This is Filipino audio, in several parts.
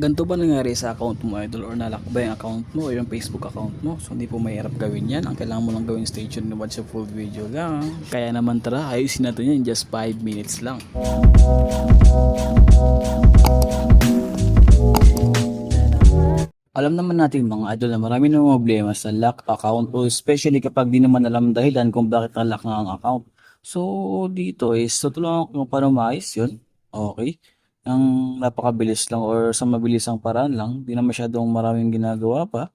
ganito ba nangyari sa account mo idol or nalock ba yung account mo o yung Facebook account mo so hindi po mahirap gawin yan ang kailangan mo lang gawin stay tuned watch the full video lang kaya naman tara ayusin natin yan in just 5 minutes lang alam naman natin mga idol na marami na problema sa lock account o especially kapag di naman alam dahilan kung bakit na-lock nga ang account. So dito is tutulungan ko paano maayos yun. Okay. Ang napakabilis lang or sa mabilisang paraan lang. Di na masyadong maraming ginagawa pa.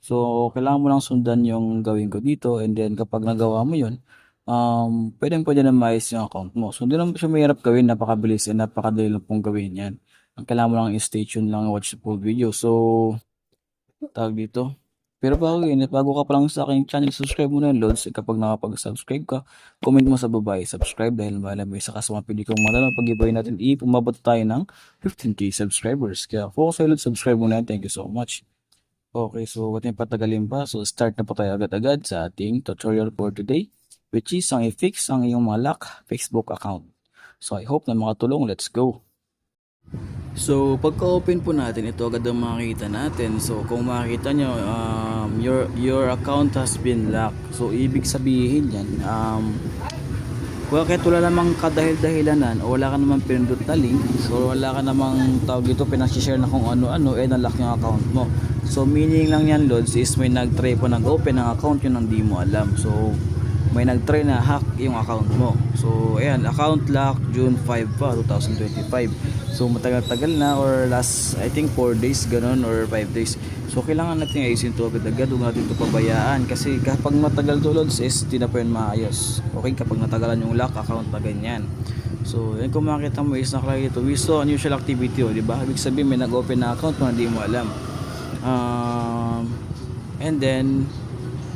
So kailangan mo lang sundan yung gawin ko dito and then kapag nagawa mo yun, um, pwedeng pwede na maayos yung account mo. So hindi naman siya mahirap gawin, napakabilis and napakadali lang pong gawin yan. Ang kailangan mo lang i-stay tuned lang watch the full video. So tawag dito. Pero bago yun, bago ka pa lang sa aking channel, subscribe mo na Lods. Kapag nakapag-subscribe ka, comment mo sa baba, subscribe dahil mahal mo isa ka sa mga pili kong malalang pag-giveaway natin. I, umabot tayo ng 15k subscribers. Kaya focus sa Lods, subscribe mo na. Thank you so much. Okay, so what yung patagalin pa? So start na po tayo agad-agad sa ating tutorial for today, which is ang i-fix ang iyong mga lock Facebook account. So I hope na makatulong. Let's go! So, pagka-open po natin, ito agad ang makikita natin. So, kung makikita nyo, um, your, your account has been locked. So, ibig sabihin yan, um, well, kahit wala namang kadahil-dahilanan o wala ka namang pinindot na link, so wala ka namang tawag dito, pinag-share na kung ano-ano, eh, nalock yung account mo. So, meaning lang yan, Lods, is may nag-try po nag-open ng account yun ang di mo alam. So, may nag-try na hack yung account mo. So, ayan, account lock June 5 pa, 2025. So, matagal-tagal na or last, I think 4 days, ganun, or 5 days. So, kailangan natin ayusin ito agad-agad, huwag natin ito pabayaan. Kasi kapag matagal to loads is, di na yun maayos. Okay, kapag natagalan yung lock account na ganyan. So, yan kung makita mo is nakalagay ito, we saw unusual activity, oh, di ba? Ibig sabihin, may nag-open na account na di mo alam. Um, and then,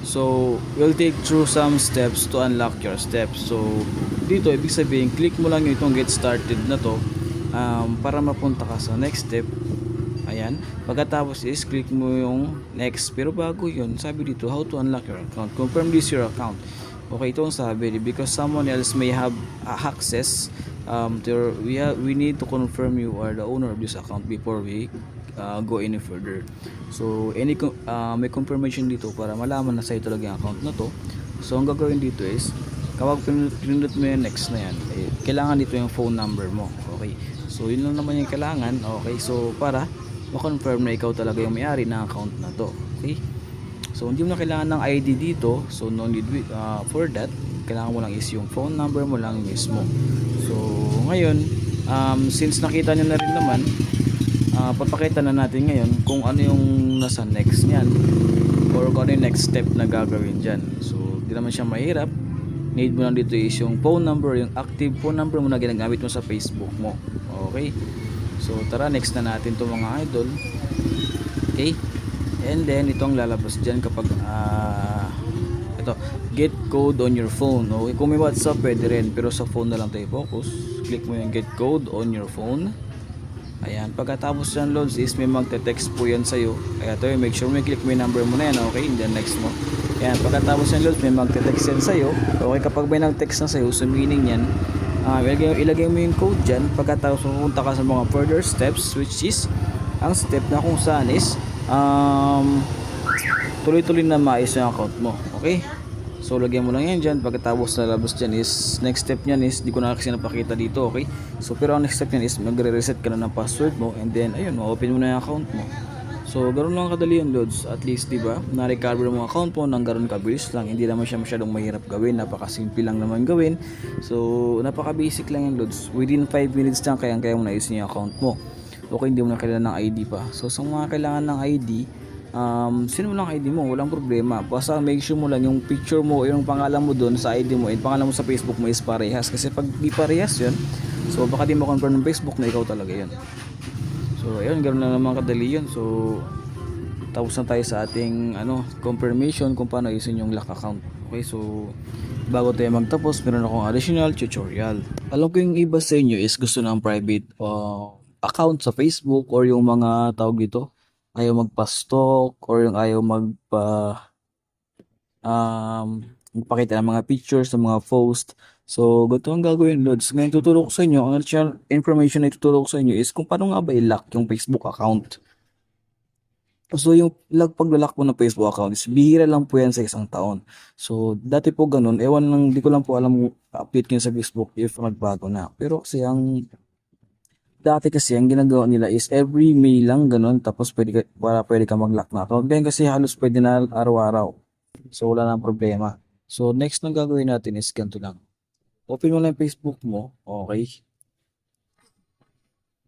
So, we'll take through some steps to unlock your steps. So, dito, ibig sabihin, click mo lang yung itong get started na to um, para mapunta ka sa next step. Ayan. Pagkatapos is, click mo yung next. Pero bago yun, sabi dito, how to unlock your account. Confirm this your account. Okay, ito ang sabi. Because someone else may have access um, to we, have, we need to confirm you are the owner of this account before we uh, go any further. So, any uh, may confirmation dito para malaman na sa'yo talaga yung account na to. So, ang gagawin dito is, kapag pinindot, mo yung next na yan, eh, kailangan dito yung phone number mo. Okay. So, yun lang naman yung kailangan. Okay. So, para ma-confirm na ikaw talaga yung may-ari ng account na to. Okay. So, hindi mo na kailangan ng ID dito. So, no need uh, for that. Kailangan mo lang is yung phone number mo lang mismo. So, ngayon, um, since nakita nyo na rin naman, uh, papakita na natin ngayon kung ano yung nasa next niyan or kung ano yung next step na gagawin dyan. So di naman siya mahirap. Need mo lang dito is yung phone number yung active phone number mo na ginagamit mo sa facebook mo. Okay? So tara next na natin to mga idol. Okay? And then itong lalabas dyan kapag ah ito get code on your phone. Okay? Kung may whatsapp pwede rin. Pero sa phone na lang tayo focus. Click mo yung get code on your phone Ayan, pagkatapos yan loads is may magte-text po yan sa'yo. Kaya to, make sure may click mo yung number mo na yan, okay? And then next mo. Ayan, pagkatapos yan loads, may magte-text yan sa'yo. Okay, kapag may nag-text na sa'yo, so meaning yan, uh, ilagay, ilagay mo yung code dyan. Pagkatapos pupunta ka sa mga further steps, which is, ang step na kung saan is, um, tuloy-tuloy na maayos yung account mo. Okay? So, lagyan mo lang yan dyan. Pagkatapos na labas dyan is, next step nyan is, di ko na kasi napakita dito, okay? So, pero ang next step nyan is, magre-reset ka na ng password mo, and then, ayun, ma-open mo na yung account mo. So, ganoon lang kadali yung loads. At least, di ba, na-recover mo account mo nang ganoon kabilis lang. Hindi naman siya masyadong mahirap gawin. Napakasimple lang naman gawin. So, napaka-basic lang yung loads. Within 5 minutes lang, kaya kaya mo na yung account mo. Okay, hindi mo na kailangan ng ID pa. So, sa mga kailangan ng ID, um, sino mo lang ID mo, walang problema. Basta make sure mo lang yung picture mo, yung pangalan mo doon sa ID mo, and pangalan mo sa Facebook mo is parehas. Kasi pag di parehas yun, so baka di mo confirm ng Facebook na ikaw talaga yun. So, ayun, ganoon lang naman kadali yun. So, tapos na tayo sa ating ano, confirmation kung paano isin yung lock account. Okay, so bago tayo magtapos, meron akong additional tutorial. Alam ko yung iba sa inyo is gusto ng private uh, account sa Facebook or yung mga tawag dito, ayaw magpa-stalk or yung ayaw magpa um magpakita ng mga pictures ng mga post So, ganito ang gagawin, Lods. Ngayon, tuturo ko sa inyo, ang additional information na ituturo ko sa inyo is kung paano nga ba i-lock yung Facebook account. So, yung lag pag-lock mo ng Facebook account is bihira lang po yan sa isang taon. So, dati po ganun, ewan lang, di ko lang po alam update ko sa Facebook if nagbago na. Pero kasi ang dati kasi ang ginagawa nila is every May lang ganun tapos pwede ka, para pwede ka mag-lock na account. Ngayon kasi halos pwede na araw-araw. So, wala nang problema. So, next na gagawin natin is ganito lang. Open mo lang yung Facebook mo. Okay.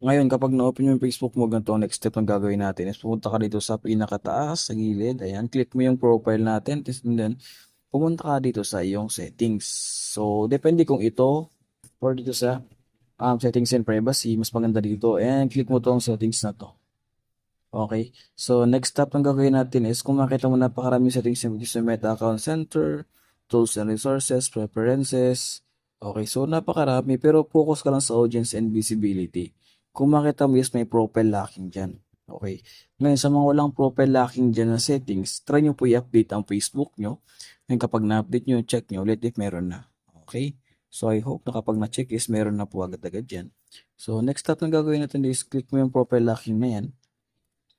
Ngayon, kapag na-open mo yung Facebook mo, ganito ang next step na gagawin natin is pumunta ka dito sa pinakataas, sa gilid. Ayan, click mo yung profile natin. And then, pumunta ka dito sa iyong settings. So, depende kung ito or dito sa um, settings and privacy, mas maganda dito. And click mo tong settings na to. Okay. So, next step na gagawin natin is kung makita mo napakaraming settings yung sa Meta Account Center, Tools and Resources, Preferences. Okay. So, napakarami pero focus ka lang sa audience and visibility. Kung makita mo is may profile locking dyan. Okay. Ngayon, sa mga walang profile locking dyan na settings, try nyo po i-update ang Facebook nyo. Ngayon, kapag na-update nyo, check nyo ulit if meron na. Okay. So, I hope na kapag na-check is meron na po agad-agad dyan. So, next step na gagawin natin is click mo yung profile locking na yan.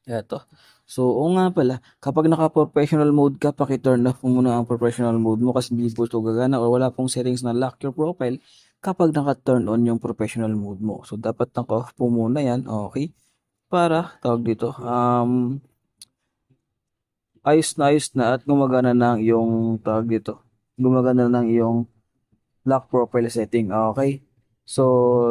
Eto. So, oo nga pala, kapag naka-professional mode ka, paki-turn off mo muna ang professional mode mo kasi hindi po ito gagana o wala pong settings na lock your profile kapag naka-turn on yung professional mode mo. So, dapat naka-off po muna yan, okay? Para, tawag dito, um, ayos na ayos na at gumagana na ang iyong, tawag dito, gumagana na ang iyong lock profile setting, okay? So,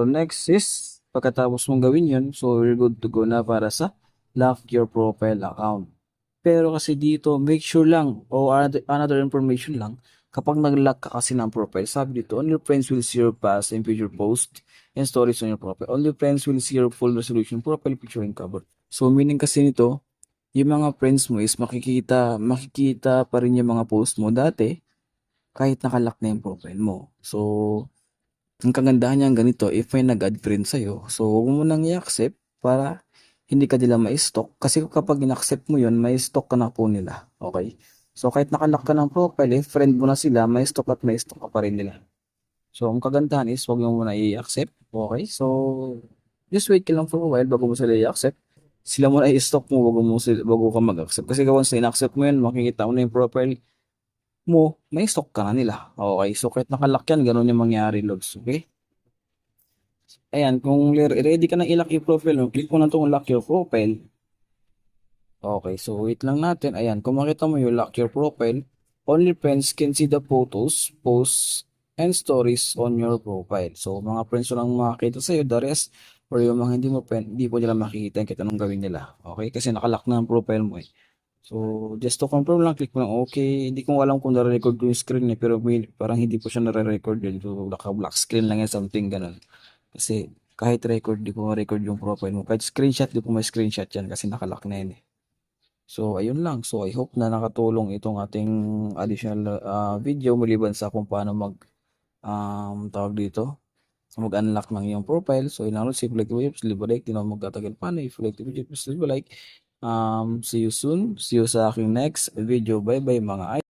next is, pagkatapos mong gawin yun, so you're good to go na para sa lock your profile account. Pero kasi dito, make sure lang, o another information lang, kapag nag-lock ka kasi ng profile, sabi dito, only friends will see your past and future post and stories on your profile. Only friends will see your full resolution profile picture and cover. So, meaning kasi nito, yung mga friends mo is makikita, makikita pa rin yung mga post mo dati, kahit nakalock na yung profile mo. So, ang kagandahan niyan ganito, if may nag-add friend sa'yo, so huwag mo nang i-accept para hindi ka nila ma-stock. Kasi kapag in-accept mo yun, may stock ka na po nila. Okay? So, kahit nakalock ka ng profile, eh, friend mo na sila, may stock at may stock ka pa rin nila. So, ang kagandahan is, huwag mo muna i-accept. Okay? So, just wait ka lang for a while bago mo sila i-accept. Sila muna i-stock mo bago, mo sila, bago ka mag-accept. Kasi once na in-accept mo yun, makikita mo na yung profile mo, may stock ka na nila. Okay? So, kahit nakalock yan, ganun yung mangyari, logs. Okay? Ayan, kung ready ka na i-lock yung profile mo, click mo na itong lock your profile. Okay, so wait lang natin. Ayan, kung makita mo yung lock your profile, only friends can see the photos, posts, and stories on your profile. So, mga friends lang makakita sa'yo, the rest, or yung mga hindi mo hindi po nila makikita kahit anong gawin nila. Okay, kasi nakalock na ang profile mo eh. So, just to confirm lang, click mo lang okay. Hindi ko alam kung nare-record yung screen eh, pero may, parang hindi po siya nare-record yun. So, naka-black screen lang yan, something ganun. Kasi kahit record, di ko ma-record yung profile mo. Kahit screenshot, di ko ma-screenshot yan kasi nakalock na yun eh. So, ayun lang. So, I hope na nakatulong itong ating additional uh, video maliban sa kung paano mag um, tawag dito mag-unlock ng iyong profile. So, yun lang. Si like please leave a like. Di na magkatagal pa na. If you like leave a like. Um, see you soon. See you sa aking next video. Bye-bye mga